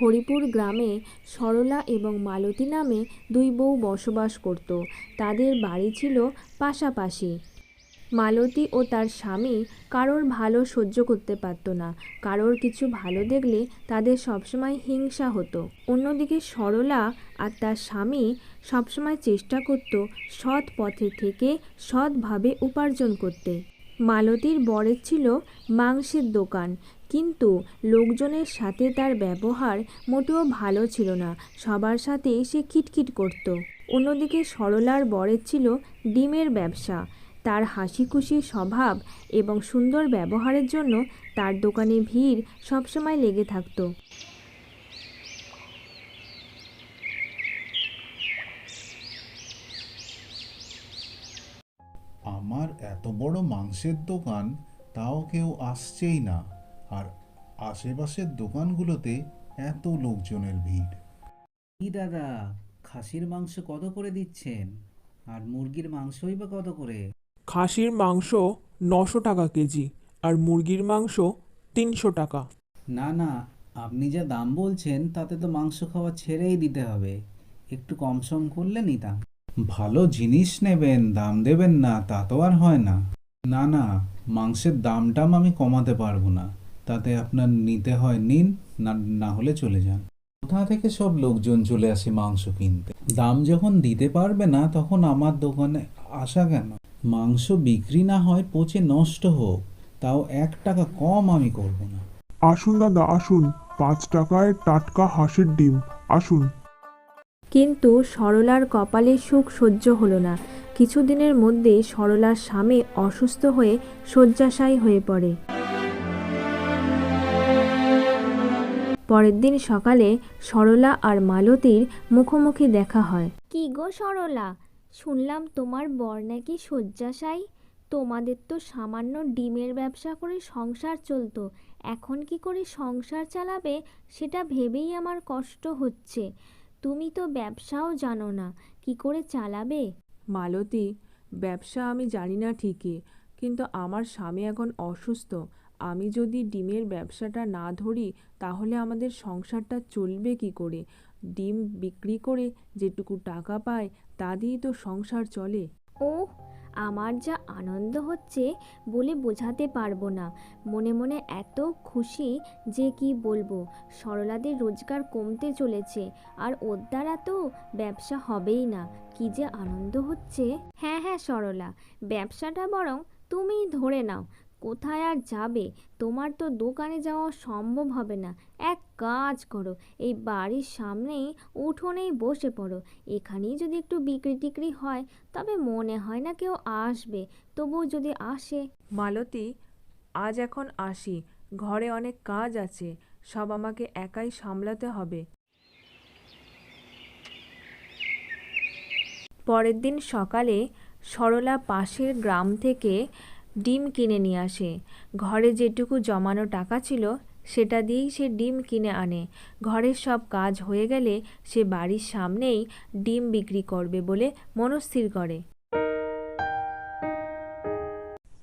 হরিপুর গ্রামে সরলা এবং মালতী নামে দুই বউ বসবাস করত। তাদের বাড়ি ছিল পাশাপাশি। মালতী ও তার স্বামী কারোর ভালো সহ্য করতে পারত না। কারোর কিছু ভালো দেখলে তাদের সবসময় হিংসা হতো। অন্যদিকে সরলা আর তার স্বামী সবসময় চেষ্টা করত সৎ পথে থেকে সৎভাবে উপার্জন করতে। মালতীর বরের ছিল মাংসের দোকান, কিন্তু লোকজনের সাথে তার ব্যবহার মোটেও ভালো ছিল না। সবার সাথে সে খিটখিট করত। অন্যদিকে সরলার বরের ছিল ডিমের ব্যবসা। তার হাসি খুশি স্বভাব এবং সুন্দর ব্যবহারের জন্য তার দোকানে ভিড় সবসময় লেগে থাকতো। আমার এত বড় মাংসের দোকান তাও কেউ আসছেই না। আর আশেপাশের দোকানগুলোতে এত লোকজনের ভিড়। কি দাদা খাসির মাংস কত করে দিচ্ছেন? আর মুরগির মাংসই বা কত করে? খাসির মাংস নশো টাকা কেজি আর মুরগির মাংস তিনশো টাকা। না না আপনি যা দাম বলছেন তাতে তো মাংস খাওয়া ছেড়েই দিতে হবে। একটু কম সম করলে নিতাম। ভালো জিনিস নেবেন, দাম দেবেন না, তা তো আর হয় না। না না, মাংসের দামটাম আমি কমাতে পারব না। তাতে আপনার নিতে হয় নিন, না না হলে চলে যান। কোথা থেকে সব লোকজন চলে আসে মাংস কিনতে? দাম যখন দিতে পারবে না, তখন আমার দোকানে আসা কেন? মাংস বিক্রি না হয় পচে নষ্ট হোক, তাও এক টাকা কম আমি করব না। আসুন দাদা, আসুন। পাঁচ টাকায় টাটকা হাঁসের ডিম, আসুন। কিন্তু সরলার কপালে সুখ সহ্য হলো না। কিছুদিনের মধ্যে সরলার স্বামী অসুস্থ হয়ে শয্যাশায়ী হয়ে পড়ে। পরের দিন সকালে সরলা আর মালতীর মুখোমুখি দেখা হয়। কি গো সরলা? শুনলাম তোমার বর নাকি শয্যাশায়ী। তোমাদের তো সামান্য ডিমের ব্যবসা করে সংসার চলতো। এখন কি করে সংসার চালাবে সেটা ভেবেই আমার কষ্ট হচ্ছে। তুমি তো ব্যবসাও জানো না কি করে চালাবে? মালতী ব্যবসা আমি জানি না ঠিকই কিন্তু আমার স্বামী এখন অসুস্থ আমি যদি ডিমের ব্যবসাটা না ধরি তাহলে আমাদের সংসারটা চলবে কি করে? ডিম বিক্রি করে যেটুকু টাকা পায় তা দিয়েই তো সংসার চলে। ও আমার যা আনন্দ হচ্ছে বলে বোঝাতে পারব না। মনে মনে এত খুশি যে কি বলব, সরলাদের রোজগার কমতে চলেছে আর ওর দ্বারা তো ব্যবসা হবেই না। কি যে আনন্দ হচ্ছে। হ্যাঁ হ্যাঁ সরলা, ব্যবসাটা বরং তুমিই ধরে নাও। কোথায় আর যাবে? তোমার তো দোকানে যাওয়া সম্ভব হবে না। এক কাজ করো, এই বাড়ির সামনেই উঠোনেই বসে পড়ো। এখানেই যদি একটু বিক্রি টিক্রি হয়, তবে মনে হয় না কেউ আসবে। তবুও যদি আসে। মালতী, আজ এখন আসি। ঘরে অনেক কাজ আছে। সব আমাকে একাই সামলাতে হবে। পরের দিন সকালে সরলা পাশের গ্রাম থেকে ডিম কিনে নিয়ে আসে। ঘরে যেটুকু জমানো টাকা ছিল সেটা দিয়েই সে ডিম কিনে আনে। ঘরের সব কাজ হয়ে গেলে সে বাড়ির সামনেই ডিম বিক্রি করবে বলে মনস্থির করে।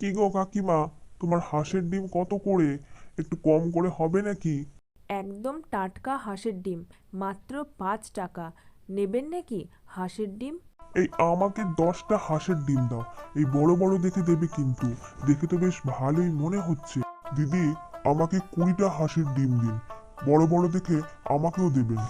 কি গো কাকিমা তোমার হাঁসের ডিম কত করে? একটু কম করে হবে নাকি? একদম টাটকা হাঁসের ডিম মাত্র পাঁচ টাকা। নেবেন নাকি হাঁসের ডিম? এই আমাকে দশটা হাঁসের ডিম দাও। এই বড় বড় দেখে দেবে কিন্তু। দেখে তো বেশ ভালোই মনে হচ্ছে। দিদি, আমাকে কুড়িটা হাঁসের ডিম দিন। বড় বড় দেখে আমাকেও দেবেন।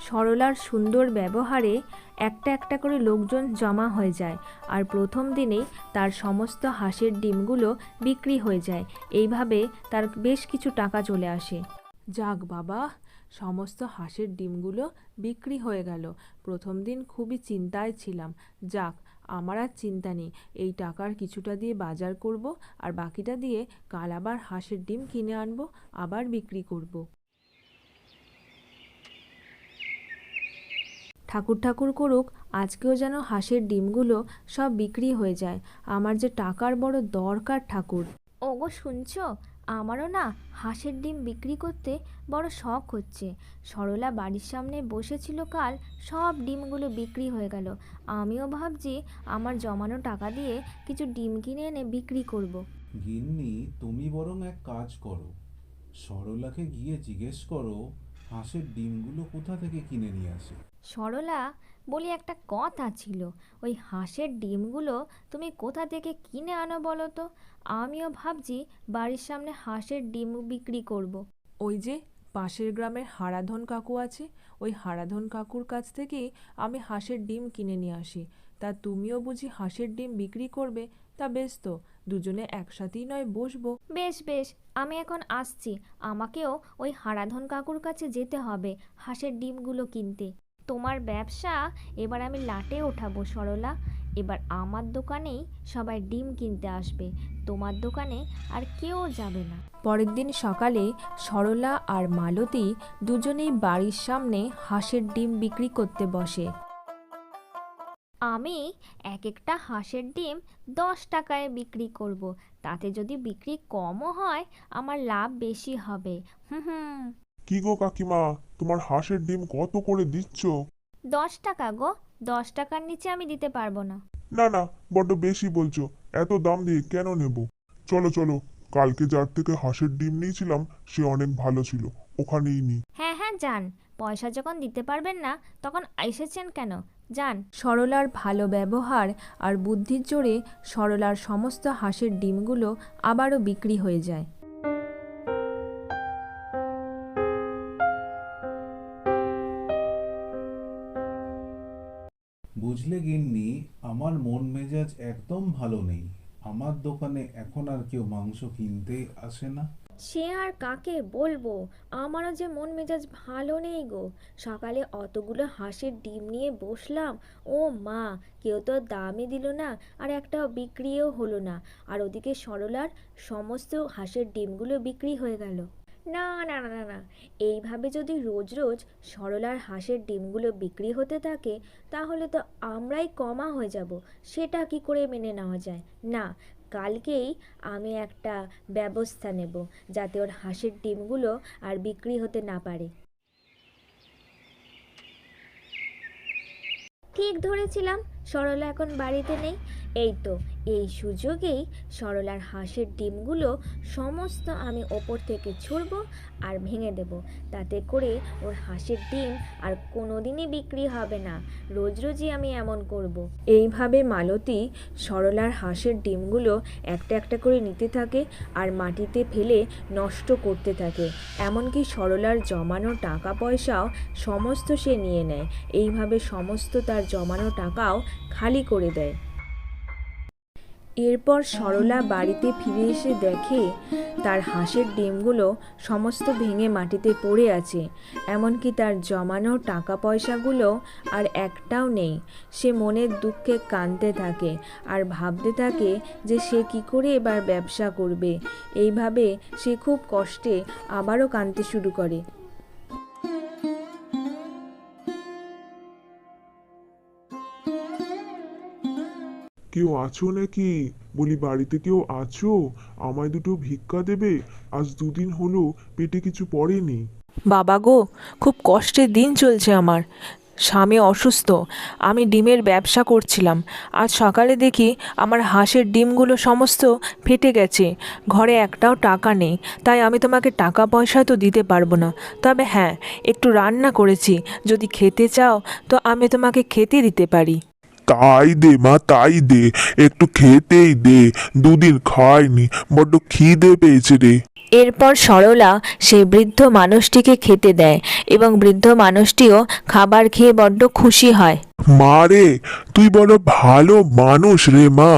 সরলার সুন্দর ব্যবহারে একটা একটা করে লোকজন জমা হয়ে যায় আর প্রথম দিনেই তার সমস্ত হাঁসের ডিমগুলো বিক্রি হয়ে যায়। এইভাবে তার বেশ কিছু টাকা চলে আসে। যাক বাবা সমস্ত হাঁসের ডিমগুলো বিক্রি হয়ে গেল। প্রথম দিন খুবই চিন্তায় ছিলাম। যাক, আমার আর চিন্তা নেই। এই টাকার কিছুটা দিয়ে বাজার করব আর বাকিটা দিয়ে কাল আবার হাঁসের ডিম কিনে আনব, আবার বিক্রি করব। ঠাকুর ঠাকুর করুক, আজকেও যেন হাঁসের ডিমগুলো সব বিক্রি হয়ে যায়। আমার যে টাকার বড় দরকার ঠাকুর। ওগো, শুনছো? আমারও না হাঁসের ডিম বিক্রি করতে বড় শখ হচ্ছে। সরলা বাড়ির সামনে বসেছিল কাল সব ডিমগুলো বিক্রি হয়ে গেল। আমিও ভাবছি আমার জমানো টাকা দিয়ে কিছু ডিম কিনে এনে বিক্রি করব। গিন্নি তুমি বরং এক কাজ করো। সরলাকে গিয়ে জিজ্ঞেস করো হাঁসের ডিমগুলো কোথা থেকে কিনে নিয়ে আসে? সরলা বলি একটা কথা ছিল ওই হাঁসের ডিমগুলো তুমি কোথা থেকে কিনে আনো বলো তো? আমিও ভাবছি বাড়ির সামনে হাঁসের ডিম বিক্রি করব। ওই যে পাশের গ্রামের হারাধন কাকু আছে ওই হারাধন কাকুর কাছ থেকেই আমি হাঁসের ডিম কিনে নিয়ে আসি। তা তুমিও বুঝি হাঁসের ডিম বিক্রি করবে? তা বেশ তো দুজনে একসাথেই নয় বসবো। বেশ বেশ আমি এখন আসছি। আমাকেও ওই হারাধন কাকুর কাছে যেতে হবে হাঁসের ডিমগুলো কিনতে। তোমার ব্যবসা এবার আমি লাটে ওঠাবো সরলা। এবার আমার দোকানেই সবাই ডিম কিনতে আসবে। তোমার দোকানে আর কেউ যাবে না। পরের দিন সকালে সরলা আর মালতী দুজনেই বাড়ির সামনে হাঁসের ডিম বিক্রি করতে বসে। আমি এক একটা হাঁসের ডিম দশ টাকায় বিক্রি করব। তাতে যদি বিক্রি কমও হয় আমার লাভ বেশি হবে। হুম হুম। কি গো কাকিমা? তোমার হাঁসের ডিম কত করে দিচ্ছ? দশ টাকা গো। দশ টাকার নিচে আমি দিতে পারব না। না না বড্ড বেশি বলছো। এত দাম দিয়ে কেন নেব? চলো চলো কালকে যার থেকে হাঁসের ডিম নিয়েছিলাম সে অনেক ভালো ছিল। ওখানেই নি। হ্যাঁ হ্যাঁ যান। পয়সা যখন দিতে পারবেন না তখন এসেছেন কেন? যান। সরলার ভালো ব্যবহার আর বুদ্ধির জোরে সরলার সমস্ত হাঁসের ডিমগুলো আবারও বিক্রি হয়ে যায়। বুঝলে গিন্নি, আমার মন মেজাজ একদম ভালো নেই। আমার দোকানে এখন আর কেউ মাংস কিনতে আসে না। সে আর কাকে বলব? আমারও যে মন মেজাজ ভালো নেই গো। সকালে অতগুলো হাঁসের ডিম নিয়ে বসলাম। ও মা, কেউ তো দামই দিল না, আর একটাও বিক্রিও হলো না। আর ওদিকে সরলার সমস্ত হাঁসের ডিমগুলো বিক্রি হয়ে গেল। না না না না না। এইভাবে যদি রোজ রোজ সরলার হাঁসের ডিমগুলো বিক্রি হতে থাকে, তাহলে তো আমরাই কমা হয়ে যাব। সেটা কি করে মেনে নেওয়া যায়? না, কালকেই আমি একটা ব্যবস্থা নেব, যাতে ওর হাঁসের ডিমগুলো আর বিক্রি হতে না পারে। ঠিক ধরেছিলাম, সরলা এখন বাড়িতে নেই। এই তো, এই সুযোগেই সরলার হাঁসের ডিমগুলো সমস্ত আমি ওপর থেকে ছুড়ব আর ভেঙে দেব। তাতে করে ওর হাঁসের ডিম আর কোনোদিনই বিক্রি হবে না। রোজ রোজই আমি এমন করব। এইভাবে মালতী সরলার হাঁসের ডিমগুলো একটা একটা করে নিতে থাকে আর মাটিতে ফেলে নষ্ট করতে থাকে। এমনকি সরলার জমানো টাকা পয়সাও সমস্ত সে নিয়ে নেয়। এইভাবে সমস্ত তার জমানো টাকাও খালি করে দেয়। এরপর সরলা বাড়িতে ফিরে এসে দেখে তার হাঁসের ডিমগুলো সমস্ত ভেঙে মাটিতে পড়ে আছে, এমনকি তার জমানো টাকা পয়সাগুলো আর একটাও নেই। সে মনের দুঃখে কাঁদতে থাকে আর ভাবতে থাকে যে সে কি করে এবার ব্যবসা করবে। এইভাবে সে খুব কষ্টে আবারও কাঁদতে শুরু করে। কেউ আছো নাকি? বলি, বাড়িতে কেউ আছো? আমায় দুটো ভিক্ষা দেবে। আজ দুদিন হলো পেটে কিছু পড়েনি। বাবা গো, খুব কষ্টের দিন চলছে আমার। স্বামী অসুস্থ। আমি ডিমের ব্যবসা করছিলাম। আজ সকালে দেখি আমার হাঁসের ডিমগুলো সমস্ত ফেটে গেছে। ঘরে একটাও টাকা নেই। তাই আমি তোমাকে টাকা পয়সা তো দিতে পারব না। তবে হ্যাঁ একটু রান্না করেছি। যদি খেতে চাও, তো আমি তোমাকে খেতে দিতে পারি। তাই দে মা তাই দে। একটু খেতেই দে। দুদিন খায়নি বড্ড খিদে পেয়েছে রে। এরপর সরলা সেই বৃদ্ধ মানুষটিকে খেতে দেয় এবং বৃদ্ধ মানুষটিও খাবার খেয়ে বড্ড খুশি হয়। মা রে তুই বড় ভালো মানুষ রে মা।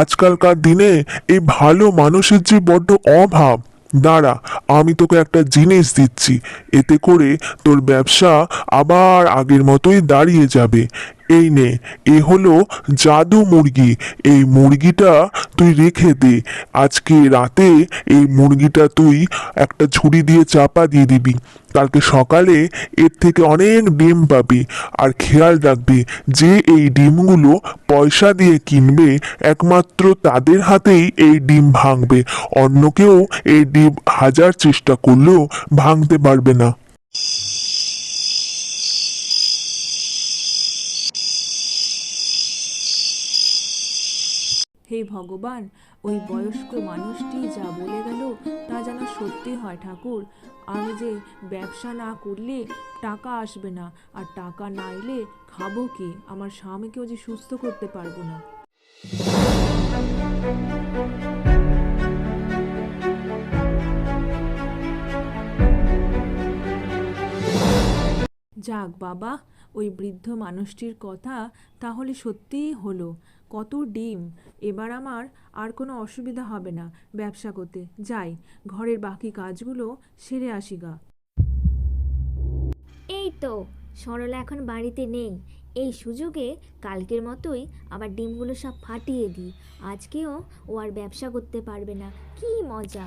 আজকালকার দিনে এই ভালো মানুষের যে বড্ড অভাব। দাঁড়া আমি তোকে একটা জিনিস দিচ্ছি। এতে করে তোর ব্যবসা আবার আগের মতোই দাঁড়িয়ে যাবে। এই নে, এ হলো জাদু মুরগি। এই মুরগিটা তুই রেখে দে। আজকে রাতে এই মুরগিটা তুই একটা ঝুড়ি দিয়ে চাপা দিয়ে দিবি। কালকে সকালে এর থেকে অনেক ডিম পাবি। আর খেয়াল রাখবি, যে এই ডিমগুলো পয়সা দিয়ে কিনবে, একমাত্র তাদের হাতেই এই ডিম ভাঙবে। অন্য কেউ এই ডিম হাজার চেষ্টা করলেও ভাঙতে পারবে না। হে ভগবান, ওই বয়স্ক মানুষটি যা বলে গেল তা যেন সত্যি হয় ঠাকুর। আমি যে ব্যবসা না করলে টাকা আসবে না, আর টাকা না এলে খাব কি? আমার স্বামীকেও যে সুস্থ করতে পারব না। যাক বাবা, ওই বৃদ্ধ মানুষটির কথা তাহলে সত্যিই হলো। কত ডিম? এবার আমার আর কোনো অসুবিধা হবে না ব্যবসা করতে। যাই ঘরের বাকি কাজগুলো সেরে আসি গা। এই তো সরলা এখন বাড়িতে নেই। এই সুযোগে কালকের মতোই আবার ডিমগুলো সব ফাটিয়ে দিই। আজকেও ও আর ব্যবসা করতে পারবে না। কি মজা।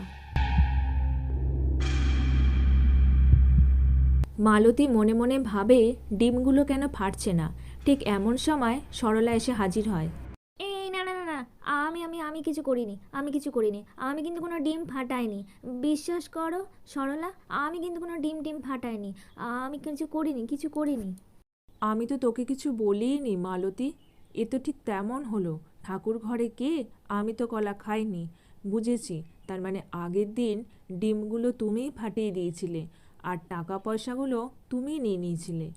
মালতী মনে মনে ভাবে ডিমগুলো কেন ফাটছে না। ঠিক এমন সময় সরলা এসে হাজির হয়। আমি আমি আমি কিছু করিনি, আমি কিছু করিনি। আমি কিন্তু কোনো ডিম ফাটাইনি। বিশ্বাস করো, সরলা, আমি কিন্তু কোনো ডিম ডিম ফাটাইনি। আমি কিছু করিনি কিছু করিনি। আমি তো তোকে কিছু বলিনি মালতী। এ তো ঠিক তেমন হলো। ঠাকুর ঘরে কে, আমি তো কলা খাইনি। বুঝেছি, তার মানে আগের দিন ডিমগুলো তুমিই ফাটিয়ে দিয়েছিলে, আর টাকা পয়সাগুলো তুমি নিয়ে নিয়েছিলে।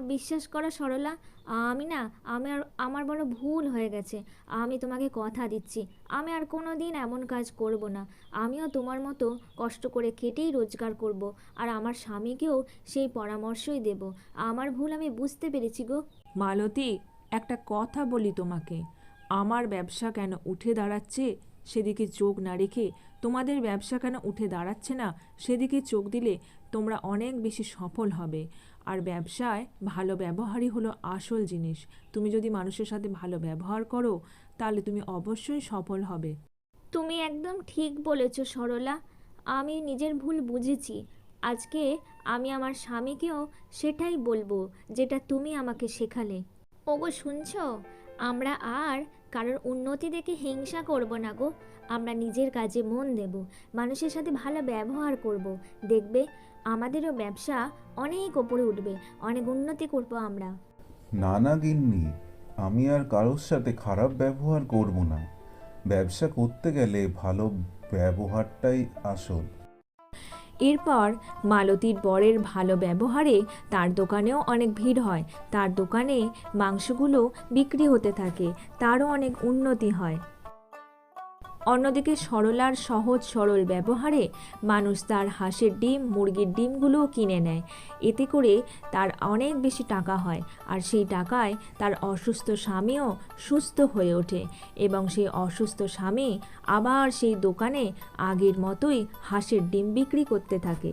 বিশ্বাস করা সরলা, আমি না, আমি আর, আমার বড় ভুল হয়ে গেছে। আমি তোমাকে কথা দিচ্ছি। আমি আর কোনো দিন এমন কাজ করব না। আমিও তোমার মতো কষ্ট করে খেটেই রোজগার করব। আর আমার স্বামীকেও সেই পরামর্শই দেব। আমার ভুল আমি বুঝতে পেরেছি গো। মালতী, একটা কথা বলি তোমাকে। আমার ব্যবসা কেন উঠে দাঁড়াচ্ছে, সেদিকে চোখ না রেখে। তোমাদের ব্যবসা কেন উঠে দাঁড়াচ্ছে না, সেদিকে চোখ দিলে তোমরা অনেক বেশি সফল হবে। আর ব্যবসায় ভালো ব্যবহারই হলো আসল জিনিস। তুমি যদি মানুষের সাথে ভালো ব্যবহার করো, তাহলে তুমি অবশ্যই সফল হবে। তুমি একদম ঠিক বলেছ, সরলা। আমি নিজের ভুল বুঝেছি। আজকে আমি আমার স্বামীকেও সেটাই বলব, যেটা তুমি আমাকে শেখালে। ওগো, শুনছো? আমরা আর কারোর উন্নতি দেখে হিংসা করব না গো। আমরা নিজের কাজে মন দেব, মানুষের সাথে ভালো ব্যবহার করব। দেখবে, আমাদেরও ব্যবসা অনেক ওপরে উঠবে, অনেক উন্নতি করব আমরা। না না গিন্নি, আমি আর কারোর সাথে খারাপ ব্যবহার করব না। ব্যবসা করতে গেলে ভালো ব্যবহারটাই আসল। এরপর মালতীর বরের ভালো ব্যবহারে তার দোকানেও অনেক ভিড় হয়। তার দোকানে মাংসগুলো বিক্রি হতে থাকে, তারও অনেক উন্নতি হয়। অন্যদিকে সরলার সহজ সরল ব্যবহারে মানুষ তার হাঁসের ডিম, মুরগির ডিমগুলোও কিনে নেয়। এতে করে তার অনেক বেশি টাকা হয় আর সেই টাকায় তার অসুস্থ স্বামীও সুস্থ হয়ে ওঠে এবং সেই অসুস্থ স্বামী আবার সেই দোকানে আগের মতোই হাঁসের ডিম বিক্রি করতে থাকে।